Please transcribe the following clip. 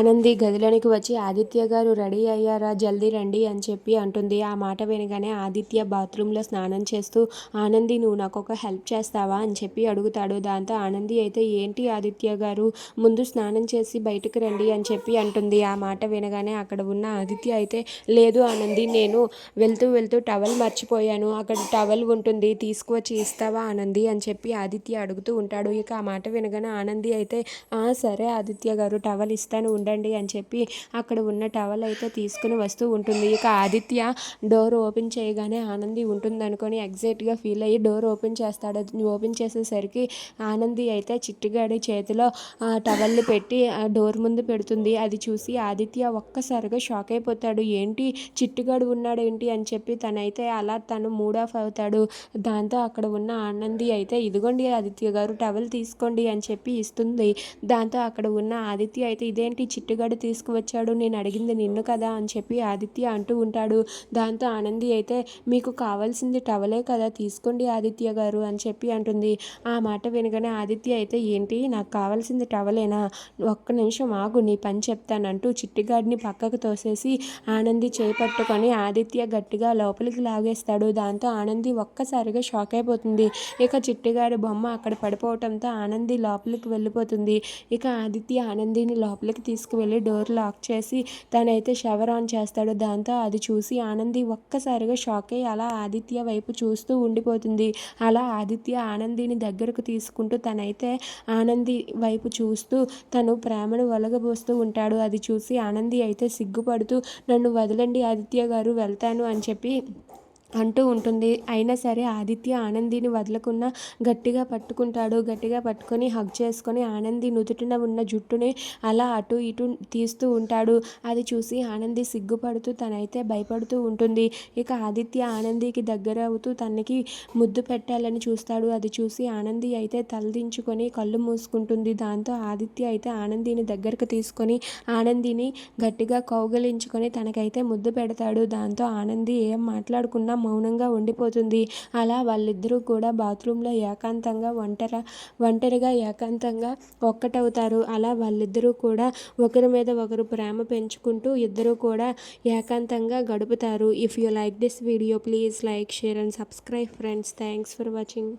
ఆనంది గదిలోనికి వచ్చి ఆదిత్య గారు రెడీ అయ్యారా? జల్దీ రండి అని చెప్పి అంటుంది. ఆ మాట వినగానే ఆదిత్య బాత్రూంలో స్నానం చేస్తూ ఆనంది నువ్వు నాకు ఒక హెల్ప్ చేస్తావా? అని చెప్పి అడుగుతాడు. దాంతో ఆనంది అయితే ఏంటి ఆదిత్య గారు? ముందు స్నానం చేసి బయటకు రండి అని చెప్పి అంటుంది. ఆ మాట వినగానే అక్కడ ఉన్న ఆదిత్య అయితే లేదు ఆనంది నేను వెళ్తూ వెళ్తూ టవల్ మర్చిపోయాను. అక్కడ టవల్ ఉంటుంది తీసుకువచ్చి ఇస్తావా ఆనంది? అని చెప్పి ఆదిత్య అడుగుతూ ఉంటాడు. ఇక ఆ మాట వినగానే ఆనంది అయితే సరే ఆదిత్య గారు టవల్ ఇస్తాను ఉండండి అని చెప్పి అక్కడ ఉన్న టవల్ అయితే తీసుకుని వస్తూ ఉంటుంది. ఇక ఆదిత్య డోర్ ఓపెన్ చేయగానే ఆనంది ఉంటుంది అనుకొని ఎగ్జైట్గా ఫీల్ అయ్యి డోర్ ఓపెన్ చేస్తాడు. ఓపెన్ చేసేసరికి ఆనంది అయితే చిట్టుగాడి చేతిలో ఆ టవల్ని పెట్టి ఆ డోర్ ముందు పెడుతుంది. అది చూసి ఆదిత్య ఒక్కసారిగా షాక్ అయిపోతాడు. ఏంటి? చిట్టుగాడు ఉన్నాడు ఏంటి అని చెప్పి తనైతే అలా తను మూడ్ ఆఫ్ అవుతాడు. దాంతో అక్కడ ఉన్న ఆనంది అయితే ఇదిగోండి ఆదిత్య గారు టవల్ తీసుకోండి అని చెప్పి ఇస్తుంది. దాంతో అక్కడ ఉన్న ఆదిత్య అయితే ఇదేంటి చిట్టుగాడు తీసుకువచ్చాడు. నేను అడిగింది నిన్ను కదా అని చెప్పి ఆదిత్య అంటూ ఉంటాడు. దాంతో ఆనంది అయితే మీకు కావాల్సింది టవలే కదా తీసుకోండి ఆదిత్య గారు అని చెప్పి అంటుంది. ఆ మాట వినగానే ఆదిత్య అయితే ఏంటి? నాకు కావాల్సింది టవలేనా? ఒక్క నిమిషం ఆగు నీ పని చెప్తానంటూ చిట్టిగాడిని పక్కకు తోసేసి ఆనంది చేపట్టుకొని ఆదిత్య గట్టిగా లోపలికి లాగేస్తాడు. దాంతో ఆనంది ఒక్కసారిగా షాక్ అయిపోతుంది. ఇక చిట్టిగాడి బొమ్మ అక్కడ పడిపోవటంతో ఆనంది లోపలికి వెళ్ళిపోతుంది. ఇక ఆదిత్య ఆనందిని లోపలికి తీసుకువెళ్ళి డోర్ లాక్ చేసి తనైతే షవర్ ఆన్ చేస్తాడు. దాంతో అది చూసి ఆనంది ఒక్కసారిగా షాక్ అయ్యి అలా ఆదిత్య వైపు చూస్తూ ఉండిపోతుంది. అలా ఆదిత్య ఆనందిని దగ్గరకు తీసుకుంటూ తనైతే ఆనంది వైపు చూస్తూ తను ప్రేమను ఒలగబోస్తూ ఉంటాడు. అది చూసి ఆనంది అయితే సిగ్గుపడుతూ నన్ను వదలండి ఆదిత్య గారు వెళ్తాను అని చెప్పి అంటూ ఉంటుంది. అయినా సరే ఆదిత్య ఆనందిని వదలకుండా గట్టిగా పట్టుకుంటాడు. గట్టిగా పట్టుకొని హగ్ చేసుకొని ఆనంది నుదుటిన ఉన్న జుట్టుని అలా అటు ఇటు తీస్తూ ఉంటాడు. అది చూసి ఆనంది సిగ్గుపడుతూ తనైతే భయపడుతూ ఉంటుంది. ఇక ఆదిత్య ఆనందికి దగ్గర అవుతూ తనకి ముద్దు పెట్టాలని చూస్తాడు. అది చూసి ఆనంది అయితే తలదించుకొని కళ్ళు మూసుకుంటుంది. దాంతో ఆదిత్య అయితే ఆనందిని దగ్గరకు తీసుకొని ఆనందిని గట్టిగా కౌగలించుకొని తనకైతే ముద్దు పెడతాడు. దాంతో ఆనంది ఏం మాట్లాడుకున్నా మౌనంగా ఉండిపోతుంది. అలా వాళ్ళిద్దరూ కూడా బాత్రూంలో ఏకాంతంగా ఒంటర ఒంటరిగా ఏకాంతంగా ఒక్కటవుతారు. అలా వాళ్ళిద్దరూ కూడా ఒకరి మీద ఒకరు ప్రేమ పెంచుకుంటూ ఇద్దరూ కూడా ఏకాంతంగా గడుపుతారు. If you like this video please like share and subscribe friends thanks for watching